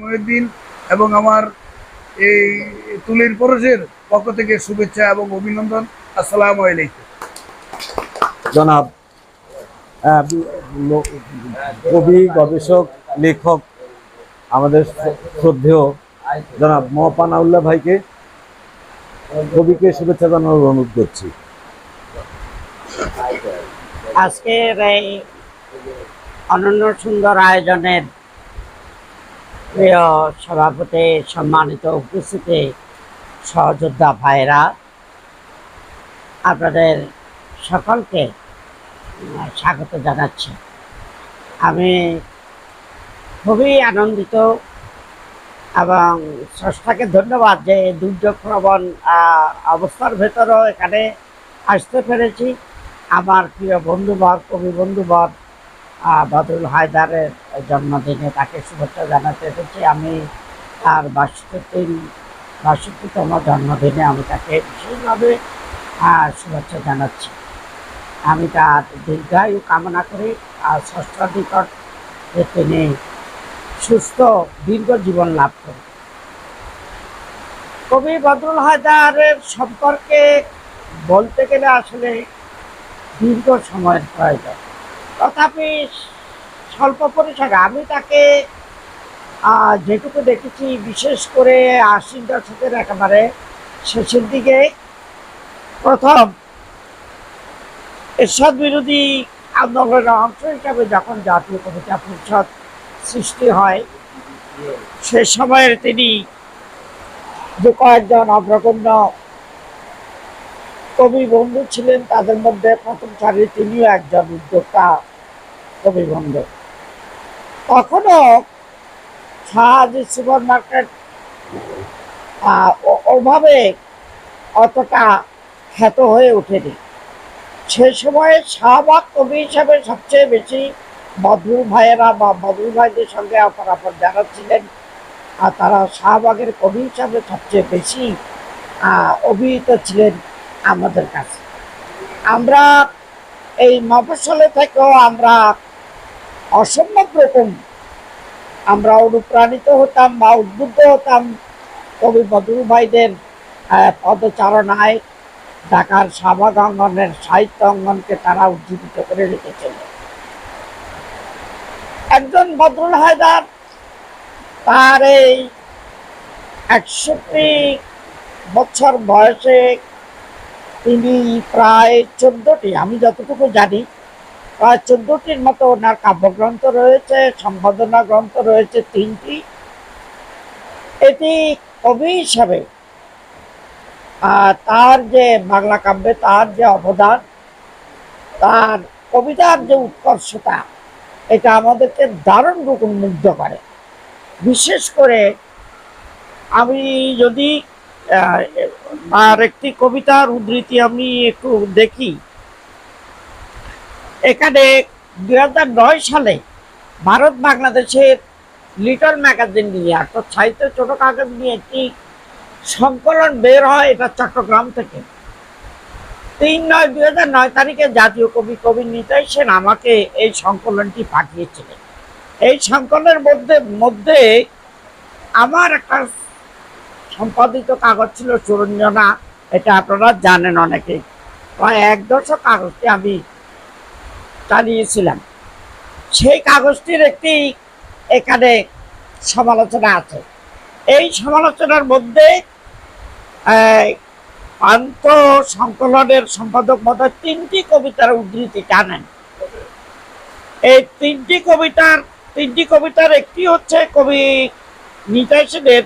মহিউদ্দিন এবং আমার এই তুলির পরশের পক্ষ থেকে শুভেচ্ছা এবং অভিনন্দন। আসসালামু আলাইকুম। জনাব কবি গবেষক লেখক আমাদের শ্রদ্ধেয় জনাব মহাপানাউল্লাহ ভাইকে কবিকে শুভেচ্ছা জানানোর অনুরোধ করছি। আজকের এই অনন্য সুন্দর আয়োজনের প্রিয় সভাপতি, সম্মানিত উপস্থিতি, সহযোদ্ধা ভাইরা আপনাদের সকলকে স্বাগত জানাচ্ছি। আমি খুবই আনন্দিত এবং স্রষ্টাকে ধন্যবাদ যে দুর্যোগ প্রবণ অবস্থার ভেতরেও এখানে আসতে পেরেছি। আমার প্রিয় বন্ধুবর কবি বন্ধুবর বদরুল হায়দারের জন্মদিনে তাকে শুভেচ্ছা জানাতে এসেছি। আমি তার বাষট্টি বাষট্টিতম জন্মদিনে আমি তাকে বিশেষভাবে শুভেচ্ছা জানাচ্ছি। আমি তার দীর্ঘায়ু কামনা করি। আর ষষ্ঠ নিকট যে তিনি সুস্থ, দীর্ঘ জীবন লাভ করেন। কবি বদরুল হায়দারের সম্পর্কে বলতে গেলে আসলে দীর্ঘ সময়ের প্রয়োজন। তথাপি স্বল্প পরিসরে আমি তাকে যেটুকু দেখেছি, বিশেষ করে আশির দশকের একেবারে শেষের দিকে, প্রথম এরশাদ বিরোধী আন্দোলনের অংশ হিসাবে যখন জাতীয় কবিতা পরিষদ সৃষ্টি হয়, সে সময়ে তিনি যে কয়েকজন অগ্রগণ্য কবি বন্ধু ছিলেন, তাদের মধ্যে প্রথম সারি তিনিও একজন উদ্যোক্তা কবি বন্ধু। তখনও শাহাজি সুপার মার্কেট ওভাবে অতটা খ্যাত হয়ে ওঠেনি। সে সময়ে শাহবাগ কবি হিসাবে সবচেয়ে বেশি বদরুল ভাইয়েরা বা বদরুল ভাইদের সঙ্গে অপরাপর যারা ছিলেন আর তারা শাহবাগের কবি হিসাবে সবচেয়ে বেশি অভিহিত ছিলেন। আমাদের কাছে। আমরা এই মফসলে থেকেও আমরা অসম্ভব রকম আমরা অনুপ্রাণিত হতাম বা উদ্বুদ্ধ হতাম কবি বদরুল ভাইদের পদচারণায় ঢাকার শাহবাগ অঙ্গনের সাহিত্য অঙ্গনকে তারা উজ্জীবিত করে রেখেছিল। একজন বদরুল হায়দার তার এই একষট্টি বছর বয়সে তিনি প্রায় চোদ্দটি, আমি যতটুকু জানি, প্রায় চোদ্দটির মতো ওনার কাব্যগ্রন্থ রয়েছে সম্পাদনা গ্রন্থ রয়েছে তিনটি। এটি কবি হিসাবে তার যে বাংলা কাব্যে তার যে অবদান, তার কবিতার যে উৎকর্ষতা, এটা আমাদেরকে দারুণ রকম মুগ্ধ করে। বিশেষ করে আমি যদি আর একটি কবিতার উদ্ধৃতি আমি একটু দেখি। এখানে দুই হাজার নয় সালে ভারত বাংলাদেশের লিটল ম্যাগাজিন নিয়ে অর্থাৎ সাহিত্য ছোট কাগজ নিয়ে একটি সংকলন বের হয় এটা চট্টগ্রাম থেকে। তিন নয় দুই হাজার নয় তারিখে জাতীয় কবি কবি নিতাই সেন আমাকে এই সংকলনটি পাঠিয়েছিলেন। এই সংকলনের মধ্যে মধ্যে আমার একটা সম্পাদিত কাগজ ছিল সুরঞ্জনা এটা আপনারা জানেন অনেকে প্রায় এক দশক কাগজটি আমি চালিয়েছিলাম সেই কাগজটির একটি এখানে সমালোচনা আছে। এই সমালোচনার মধ্যে আহ, পান্ত সংকলনের সম্পাদক মহোদয় তিনটি কবিতার উদ্ধৃতি টানেন এই তিনটি কবিতার তিনটি কবিতার একটি হচ্ছে কবি নিতাই সেনের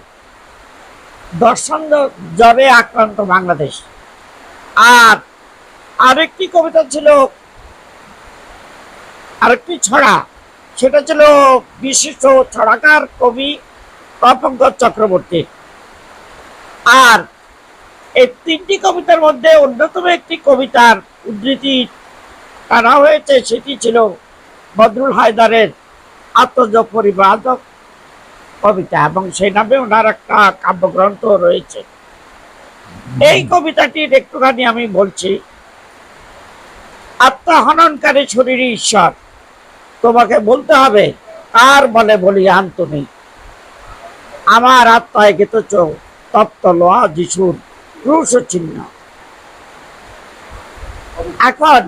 দর্শন জ্বরে আক্রান্ত বাংলাদেশ। আর আরেকটি কবিতা ছিল, আরেকটি ছড়া, সেটা ছিল বিশিষ্ট ছড়াকার কবি প্রপঙ্কর চক্রবর্তী। আর এই তিনটি কবিতার মধ্যে অন্যতম একটি কবিতার উদ্ধৃতি টানা হয়েছে, সেটি ছিল বদরুল হায়দারের আত্মজক পরিবাদক কবিতা এবং সেই নামে ওনার একটা কাব্যগ্রন্থ রয়েছে। এই কবিতাটির একটুখানি আমি বলছি, আত্মহননকারী শরীরই ঈশ্বর। তোমাকে বলতে হবে, কার বলে বলিয়ান তুমি? আমার আত্মায় গেতেছ তপ্ত লোহা যিশুর ক্রুশ চিহ্ন। এখন,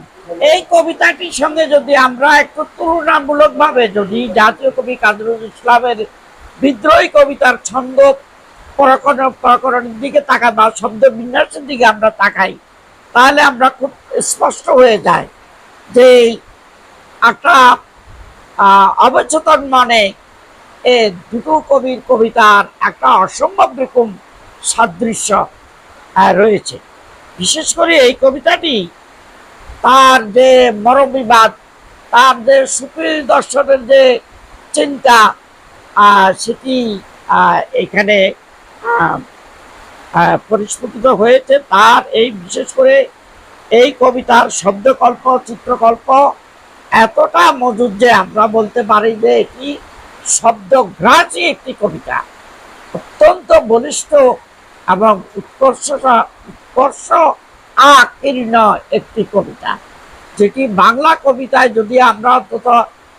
এই কবিতাটির সঙ্গে যদি আমরা একটু তুলনামূলক ভাবে যদি জাতীয় কবি কাজরুল ইসলামের বিদ্রোহী কবিতার ছন্দ প্রকরণ প্রকরণের দিকে তাকাই বা শব্দ বিন্যাসের দিকে আমরা তাকাই, তাহলে আমরা খুব স্পষ্ট হয়ে যায় যে একটা অবচেতন মনে এ দুটো কবির কবিতার একটা অসম্ভব রকম সাদৃশ্য রয়েছে। বিশেষ করে এই কবিতাটি তার যে মরবিবাদ তার যে সুপ্রিয় দর্শনের যে চিন্তা সেটি এখানে পরিস্ফুটিত হয়েছে? তার এই, বিশেষ করে এই কবিতার শব্দকল্প, চিত্রকল্প এতটা মজুদ যে আমরা বলতে পারি যে এটি শব্দগ্রাসী একটি কবিতা। অত্যন্ত বলিষ্ঠ এবং উৎকর্ষতা উৎকর্ষ আকীর্ণ একটি কবিতা। যেটি বাংলা কবিতায় যদি আমরা অন্তত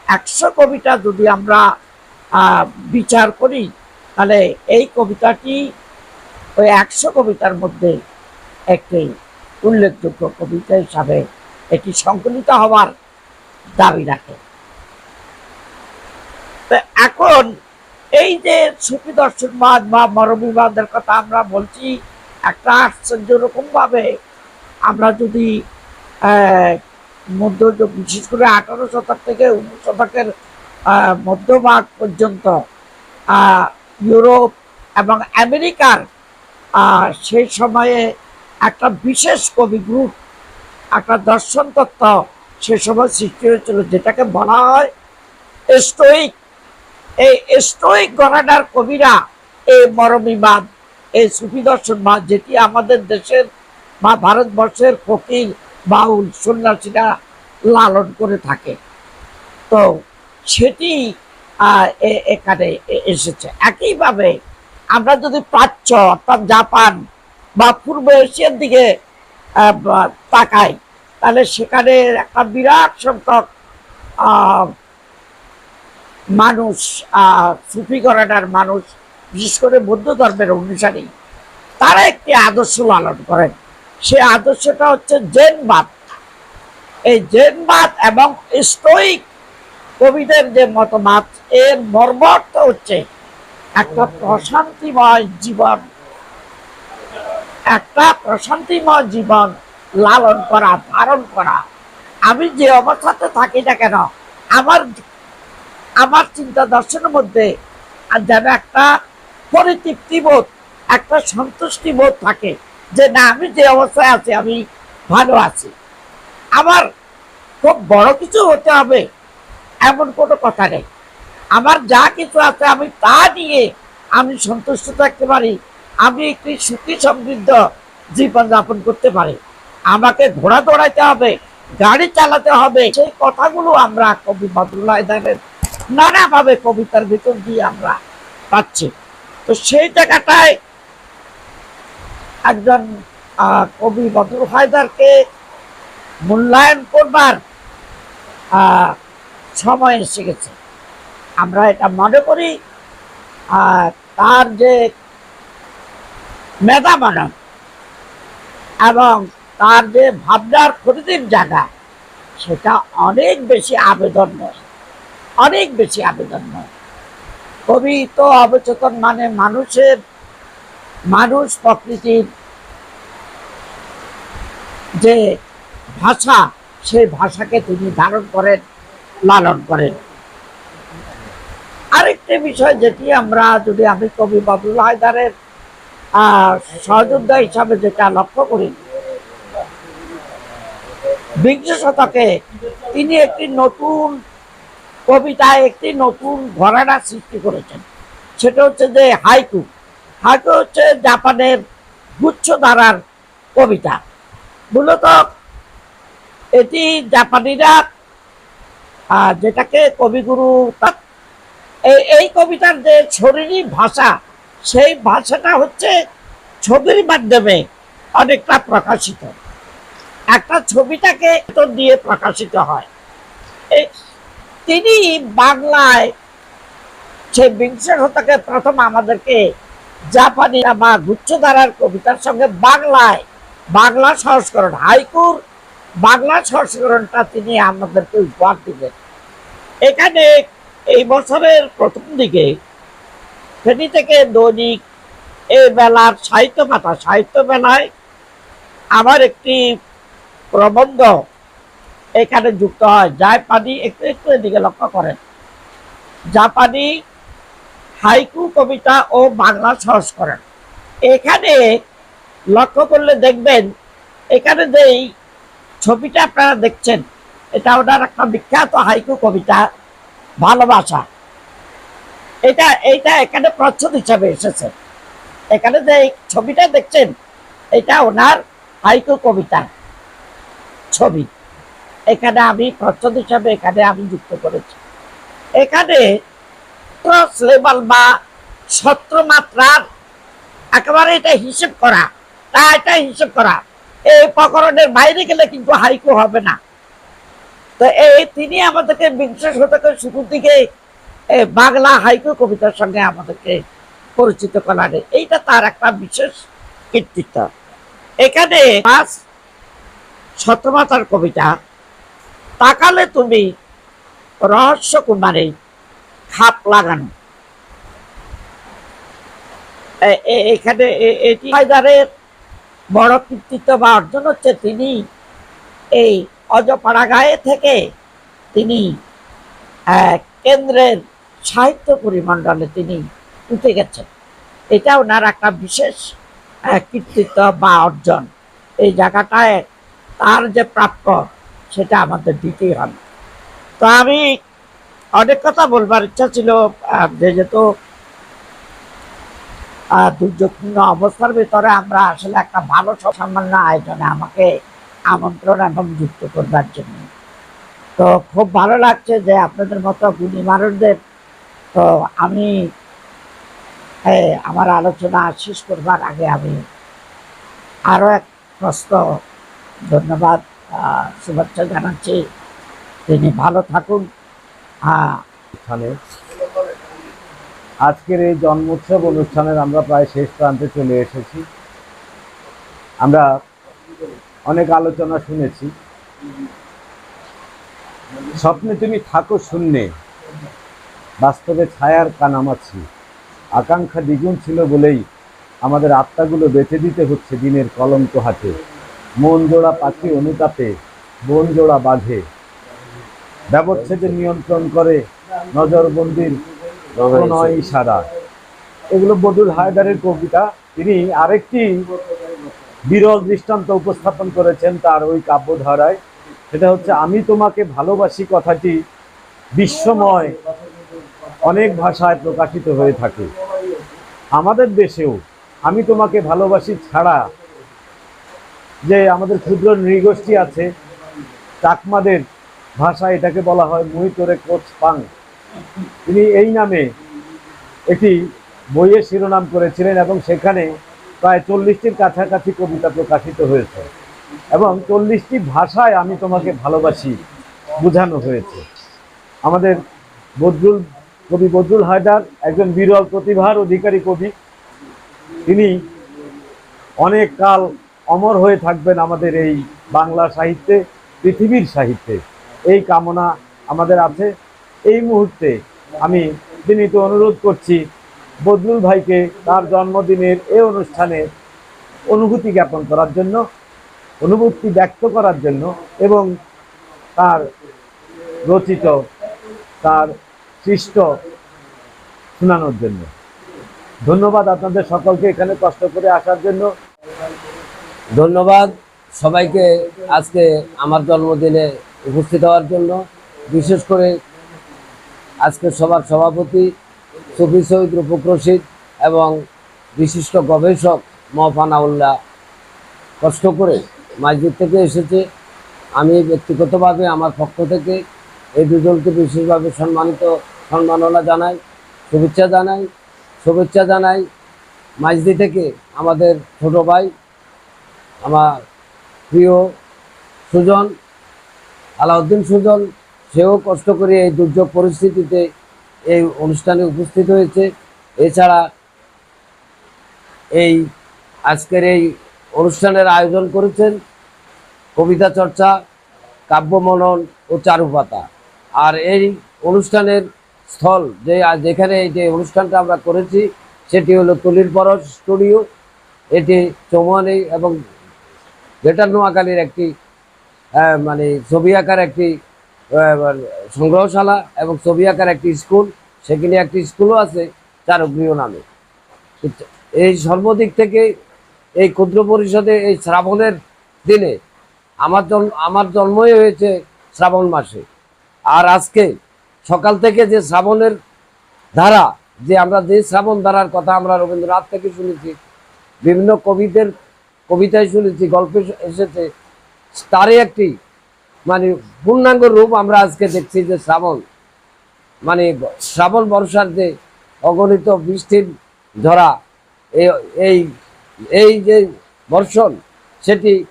একশো কবিতা যদি আমরা বিচার করি, তাহলে এই কবিতাটি ওই একশো কবিতার মধ্যে একটি উল্লেখযোগ্য কবিতা হিসাবে এটি সংকলিত হওয়ার দাবি রাখে। এখন এই যে সুফি দর্শনবাদ বা মরবিবাদের কথা আমরা বলছি, একটা আশ্চর্য রকম ভাবে আমরা যদি মধ্যযুগ, বিশেষ করে আঠারো শতক থেকে উনিশ শতকের মধ্যভাগ পর্যন্ত ইউরোপ এবং আমেরিকার সেই সময়ে একটা বিশেষ কবি গ্রুপ একটা দর্শন তত্ত্ব সে সময় সৃষ্টি হয়েছিল, যেটাকে বলা হয় স্টোইক এই স্টোইক গণাডার কবিরা এই মরমিবাদ, এই সুফি দর্শনবাদ, যেটি আমাদের দেশের বা ভারতবর্ষের ফকির বাউল, সন্ন্যাসীরা লালন করে থাকে। তো সেটি এখানে এসেছে। একইভাবে আমরা যদি প্রাচ্য অর্থাৎ জাপান বা পূর্ব এশিয়ার দিকে তাকাই, তাহলে সেখানে একটা বিরাট সংখ্যক মানুষ সুফি ঘরানার মানুষ, বিশেষ করে বৌদ্ধ ধর্মের অনুসারী, তারা একটি আদর্শ লালন করেন। সে আদর্শটা হচ্ছে জেনবাদ। এই জেনবাদ এবং স্টোইক কবিদের যে মতবাদ, এর মর্মর্থ হচ্ছে একটা প্রশান্তিময় জীবন। একটা প্রশান্তিময় জীবন লালন করা ধারণ করা। আমি যে অবস্থাতে থাকি না কেন, আমার আমার চিন্তা দর্শনের মধ্যে যেন একটা পরিতৃপ্তি বোধ, একটা সন্তুষ্টি বোধ থাকে যে না, আমি যে অবস্থায় আছি, আমি ভালো আছি। আমার খুব বড় কিছু হতে হবে। এমন কোনো কথা নেই। আমার যা কিছু আছে আমি তা নিয়ে আমি সন্তুষ্ট থাকতে পারি। আমি একটি সুখী সমৃদ্ধ জীবনযাপন করতে পারি। আমাকে ঘোড়া দৌড়াইতে হবে, গাড়ি চালাতে হবে, সেই কথাগুলো আমরা কবি বদরুল্লাহ নানাভাবে কবিতার ভিতর দিয়ে আমরা পাচ্ছি। তো সেই জায়গাটায় একজন কবি বদরুল হায়দারকে মূল্যায়ন করবার সময় এসে গেছে। আমরা এটা মনে করি, আর তার যে মেধা মানব এবং তার যে ভাবনার খরিদের জায়গা, সেটা অনেক বেশি আবেদনময়, অনেক বেশি আবেদন নয় কবি তো অবচেতন মানে মানুষের, মানুষ প্রকৃতির যে ভাষা, সেই ভাষাকে তিনি ধারণ করেন। লালন করেন। আরেকটি বিষয় যেটি আমরা যদি আমি কবি বাবুল হায়দারের সহযোদ্ধা হিসাবে যেটা লক্ষ্য করি, বিংশ শতকে তিনি একটি নতুন কবিতায় একটি নতুন ঘরানা সৃষ্টি করেছেন। সেটা হচ্ছে যে হাইকু। হাইকু হচ্ছে জাপানের গুচ্ছ ধারার কবিতা। মূলত এটি জাপানিরা আহ, যেটাকে কবিগুরু তা- এই কবিতার যে শরীরী ভাষা সেই ভাষাটা হচ্ছে ছবির মাধ্যমে অনেকটা প্রকাশিত। একটা ছবিটাকে দিয়ে প্রকাশিত হয়। তিনি বাংলায় সেই বিংশ শতকে প্রথম আমাদেরকে জাপানি বা গুচ্ছধারার কবিতার সঙ্গে বাংলায় বাংলা সংস্করণ হাইকুর বাংলা সংস্করণটা তিনি আমাদেরকে উপহার দিবেন এখানে এই বছরের প্রথম দিকে ফেনী থেকে দৈনিক এই বেলার সাহিত্য পাতা সাহিত্য মেলায় আমার একটি প্রবন্ধ এখানে যুক্ত হয়। জাপানি একটু একটু এদিকে লক্ষ্য করেন। জাপানি হাইকু কবিতা ও বাংলা সংস্করণ এখানে লক্ষ্য করলে দেখবেন, এখানে যেই ছবিটা আপনারা দেখছেন এটা ওনার একটা বিখ্যাত হাইকু কবিতা, ভালোবাসা। এটা এইটা এখানে প্রচ্ছদ হিসাবে এসেছে। এখানে যে ছবিটা দেখছেন, এটা ওনার হাইকু কবিতা ছবি। এখানে আমি প্রচ্ছদ হিসাবে এখানে আমি যুক্ত করেছি। এখানে ক্রস লেভেল বা সত্র মাত্রার একেবারে এটা হিসেব করা, তা এটা হিসেব করা। এই প্রকরণের বাইরে গেলে কিন্তু হাইকু হবে না। তো এই তিনি আমাদেরকে বিংশ শতকের শুরুর দিকে বাংলা হাইকু কবিতার সঙ্গে আমাদেরকে পরিচিত করালে। এইটা তার একটা বিশেষ কৃতিত্ব এখানে পাঁচ ছত্রমাতার কবিতা, তাকালে তুমি রহস্য কুমারে খাপ লাগানো। এখানে এটি বড় কৃতিত্ব বা অর্জন হচ্ছে তিনি এই অজপাড়াগায়ে থেকে তিনি কেন্দ্রের সাহিত্য পরিমণ্ডলে তিনি উঠে গেছেন। এটা ওনার একটা বিশেষ কৃতিত্ব বা অর্জন। এই জায়গাটায় তার যে প্রাপ্য, সেটা আমাদের দিতেই হবে। তো আমি অনেক কথা বলবার ইচ্ছা ছিল যেহেতু দুর্যোগপূর্ণ অবস্থার ভিতরে আমরা আসলে একটা ভালো সামান্য আয়োজনে আমাকে আমন্ত্রণ এবং যুক্ত করবার জন্য। তো খুব ভালো লাগছে যে আপনাদের মতো গুণী মানুষদের, তো আমি আমার আলোচনা শেষ করবার আগে আমি আরও এক প্রশ্ন, ধন্যবাদ শুভেচ্ছা জানাচ্ছি। তিনি ভালো থাকুন। অনুষ্ঠানে আজকের এই জন্মোৎসব অনুষ্ঠানের আমরা প্রায় শেষ প্রান্তে চলে এসেছি। আমরা অনেক আলোচনা শুনেছি। স্বপ্নে তুমি থাকো শূন্যে বাস্তবে ছায়ার কানামাছি আকাঙ্ক্ষা দ্বিগুণ ছিল বলেই আমাদের আত্মাগুলো বেঁচে দিতে হচ্ছে দিনের কলঙ্ক হাতে। মন জোড়া পাখি অনুতাপে বন জোড়া বাঁধে ব্যবচ্ছেদে নিয়ন্ত্রণ করে নজরবন্দির নয় ইশারা এগুলো বদুল হায়দারের কবিতা। তিনি আরেকটি বিরল দৃষ্টান্ত উপস্থাপন করেছেন তার ওই কাব্যধারায়। সেটা হচ্ছে, আমি তোমাকে ভালোবাসি কথাটি বিশ্বময় অনেক ভাষায় প্রকাশিত হয়ে থাকে। আমাদের দেশেও আমি তোমাকে ভালোবাসি ছাড়া যে আমাদের ক্ষুদ্র নৃগোষ্ঠী আছে, চাকমাদের ভাষায় এটাকে বলা হয় মুই তোরে কোচ পাং। তিনি এই নামে একটি বইয়ের শিরোনাম করেছিলেন এবং সেখানে প্রায় চল্লিশটির কাছাকাছি কবিতা প্রকাশিত হয়েছে। এবং চল্লিশটি ভাষায় আমি তোমাকে ভালোবাসি বোঝানো হয়েছে। আমাদের বদরুল, কবি বদরুল হায়দার একজন বিরল প্রতিভার অধিকারী কবি। তিনি অনেক কাল অমর হয়ে থাকবেন আমাদের এই বাংলা সাহিত্যে, পৃথিবীর সাহিত্যে। এই কামনা আমাদের আছে। এই মুহূর্তে আমি বিনীত অনুরোধ করছি বদরুল ভাইকে তার জন্মদিনের এই অনুষ্ঠানে অনুভূতি জ্ঞাপন করার জন্য, অনুভূতি ব্যক্ত করার জন্য এবং তার রচিত, তার সৃষ্ট শোনানোর জন্য। ধন্যবাদ আপনাদের সকলকে এখানে কষ্ট করে আসার জন্য। ধন্যবাদ সবাইকে আজকে আমার জন্মদিনে উপস্থিত হওয়ার জন্য। বিশেষ করে আজকে সবার সভাপতি সফি সৈয়দ রূপক রশিদ এবং বিশিষ্ট গবেষক মহাফানাউল্লাহ কষ্ট করে মাসজিদ থেকে এসেছে। আমি ব্যক্তিগতভাবে আমার পক্ষ থেকে এই দুজনকে বিশেষভাবে সম্মানিত সম্মাননা জানাই, শুভেচ্ছা জানাই শুভেচ্ছা জানাই মাইজদি থেকে আমাদের ছোট ভাই, আমার প্রিয় সুজন, আলাউদ্দিন সুজন, সেও কষ্ট করে এই দুর্যোগ পরিস্থিতিতে এই অনুষ্ঠানে উপস্থিত হয়েছে। এছাড়া এই আজকের এই অনুষ্ঠানের আয়োজন করেছেন কবিতা চর্চা কাব্য মনন ও চারুপাতা আর এই অনুষ্ঠানের স্থল যে, যেখানে এই যে অনুষ্ঠানটা আমরা করেছি, সেটি হলো তুলির পরশ স্টুডিও। এটি চৌমানি এবং গ্রেটার নোয়াখালীর একটি মানে ছবি আঁকার একটি সংগ্রহশালা এবং ছবি আঁকার একটি স্কুল, সেখানে একটি স্কুলও আছে চারুগৃহ নামে। এই সর্বদিক থেকে এই ক্ষুদ্র পরিষদে এই শ্রাবণের দিনে আমার জন্ম আমার জন্মই হয়েছে শ্রাবণ মাসে। আর আজকে সকাল থেকে যে শ্রাবণের ধারা, যে আমরা যে শ্রাবণ ধারার কথা আমরা রবীন্দ্রনাথ থেকে শুনেছি, বিভিন্ন কবিদের, কবিতায় শুনেছি, গল্পে এসেছে, তারই একটি মানে পূর্ণাঙ্গ রূপ আমরা আজকে দেখছি যে শ্রাবণ মানে শ্রাবণ বর্ষার যে অগণিত বৃষ্টির ধরা এই- এই এই যে বর্ষণ, সেটি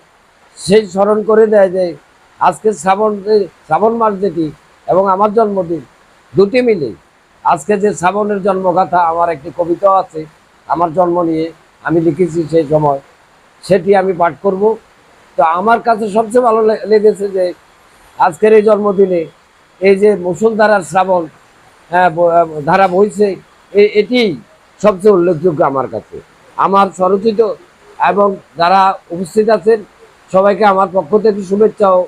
সেই স্মরণ করে দেয় যে আজকে শ্রাবণ শ্রাবণ মাস যেটি এবং আমার জন্মদিন দুটি মিলে। আজকে যে শ্রাবণের জন্মগাথা, আমার একটি কবিতাও আছে, আমার জন্ম নিয়ে আমি লিখেছি সেই সময়। সেটি আমি পাঠ করব। তো আমার কাছে সবচেয়ে ভালো লেগেছে যে আজকের এই জন্মদিনে এই যে মুসলধারার শ্রাবণ হ্যাঁ, ধারা বইছে এটি সবচেয়ে উল্লেখযোগ্য আমার কাছে। আমার স্বরচিত এবং যারা উপস্থিত আছেন সবাইকে আমার পক্ষ থেকে শুভেচ্ছা ও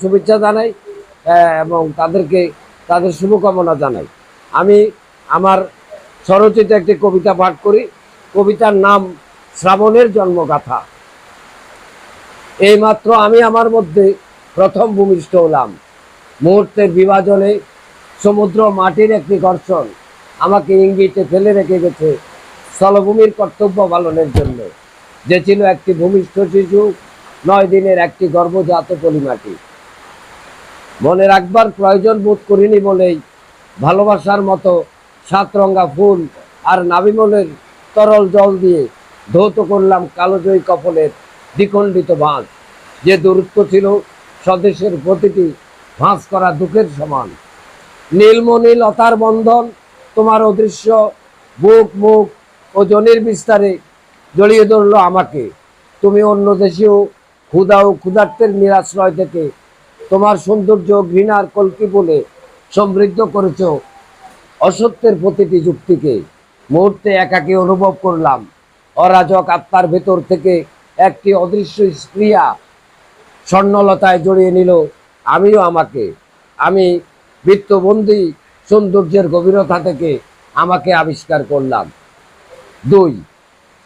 শুভেচ্ছা জানাই এবং তাদেরকে তাদের শুভকামনা জানাই। আমি আমার স্বরচিত একটি কবিতা পাঠ করি। কবিতার নাম শ্রাবণের জন্মগাথা। এইমাত্র আমি আমার মধ্যে প্রথম ভূমিষ্ঠ হলাম। মুহূর্তের বিভাজনে সমুদ্র মাটির একটি ঘর্ষণ আমাকে ইঙ্গিতে ফেলে রেখে গেছে স্থলভূমির কর্তব্য পালনের জন্য। যে ছিল একটি ভূমিষ্ঠ শিশু, নয় দিনের একটি গর্ভজাত পলিমাটি। মনে রাখবার প্রয়োজন বোধ করিনি বলেই ভালোবাসার মতো সাতরঙ্গা ফুল আর নাবিমলের তরল জল দিয়ে ধৌত করলাম কালোজয়ী কপলের দ্বিখণ্ডিত বাঁধ যে দূরত্ব ছিল স্বদেশের প্রতিটি ভাঁজ করা দুঃখের সমান। নীলমণি লতার বন্ধন, তোমার অদৃশ্য বুক, মুখ ও জনির বিস্তারে জড়িয়ে ধরল আমাকে। তুমি অন্য দেশেও ক্ষুধা ও ক্ষুধার্তের নিরাশ্রয় থেকে তোমার সৌন্দর্য ঘৃণার কলকি বলে সমৃদ্ধ করেছ অসত্যের প্রতিটি যুক্তিকে। মুহূর্তে একাকী অনুভব করলাম। অরাজক আত্মার ভেতর থেকে একটি অদৃশ্য স্প্রিয়া স্বর্ণলতায় জড়িয়ে নিল। আমিও আমাকে, আমি বৃত্তবন্দি সৌন্দর্যের গভীরতা থেকে আমাকে আবিষ্কার করলাম। দুই,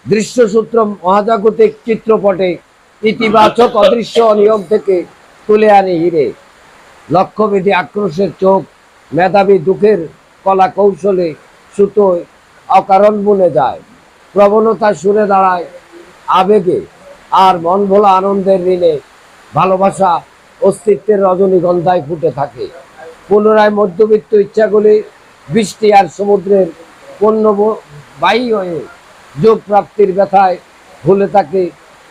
দৃশ্যসূত্র মহাজাগতিক চিত্রপটে ইতিবাচক অদৃশ্য নিয়ম থেকে তুলে আনি হিরে। লক্ষ্যভেদী আক্রোশের চোখ মেধাবী দুঃখের কলা কৌশলে সুতোয় অকারণ বুনে যায়। প্রবণতা সুরে দাঁড়ায় আবেগে আর মন ভোলা আনন্দের ঋণে ভালোবাসা অস্তিত্বের রজনীগন্ধায় ফুটে থাকে। পুনরায় মধ্যবিত্ত ইচ্ছাগুলি বৃষ্টি আর সমুদ্রের পণ্য বাহী হয়ে যোগ প্রাপ্তির ব্যথায় ভুলে থাকে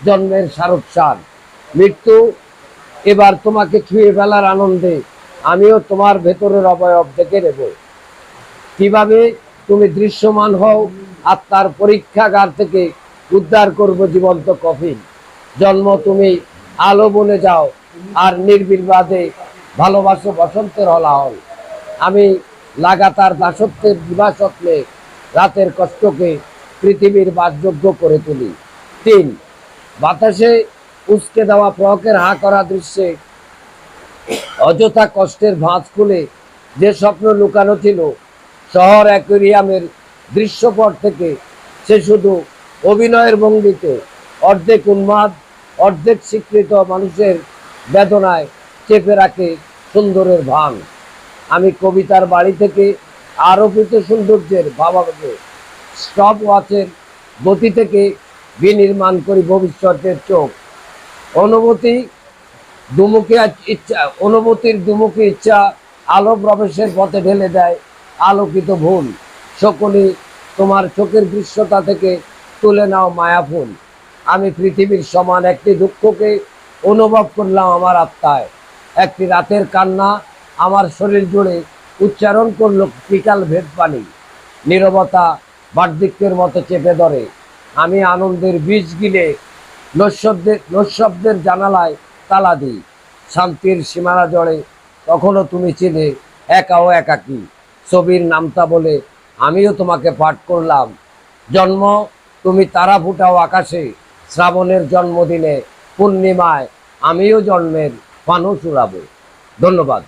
জন্মের সারোৎসার মৃত্যু এবার তোমাকে ছুঁয়ে ফেলার আনন্দে আমিও তোমার ভেতরের অবয়ব দেখে নেব। কীভাবে তুমি দৃশ্যমান হও আত্মার পরীক্ষাগার থেকে উদ্ধার করব জীবন্ত কফিন। জন্ম তুমি আলো বনে যাও আর নির্বিবাদে ভালোবাসো বসন্তের হলাহল। আমি লাগাতার দাসত্বের দিবাস্বপ্নে রাতের কষ্টকে পৃথিবীর বাসযোগ্য করে তুলি। তিন, বাতাসে উস্কে দেওয়া প্রহকের হা করা দৃশ্যে অযথা কষ্টের ভাঁজ খুলে যে স্বপ্ন লুকানো ছিল, শহর অ্যাকোরিয়ামের দৃশ্যপট থেকে সে শুধু অভিনয়ের ভঙ্গিতে অর্ধেক উন্মাদ, অর্ধেক স্বীকৃত মানুষের বেদনায় চেপে রাখে সুন্দরের ভান। আমি কবিতার বাড়ি থেকে আরোপিত সৌন্দর্যের ভাবাকে স্টপ ওয়াচের গতি থেকে বিনির্মাণ করি ভবিষ্যতের চোখ। অনুভূতি দুমুখী ইচ্ছা, অনুভূতির দুমুখী ইচ্ছা আলো প্রবেশের পথে ঢেলে দেয় আলোকিত ভুল। সকলে তোমার চোখের দৃশ্যতা থেকে তুলে নাও মায়াফুল আমি পৃথিবীর সমান একটি দুঃখকে অনুভব করলাম আমার আত্মায়। একটি রাতের কান্না আমার শরীর জুড়ে উচ্চারণ করল বিকাল ভেদ পানি নীরবতা বার্ধক্যের মতো চেপে ধরে। আমি আনন্দের বীজ গিলে নৈশব্দের জানালায় তালা দিই। শান্তির সীমানা জড়ে তখনও তুমি ছিলে একা ও একাকী। ছবির নামতা বলে আমিও তোমাকে পাঠ করলাম। জন্ম, তুমি তারা ফুটাও আকাশে। শ্রাবণের জন্মদিনে পূর্ণিমায় আমিও জন্মের মানুষ উড়াবো। ধন্যবাদ।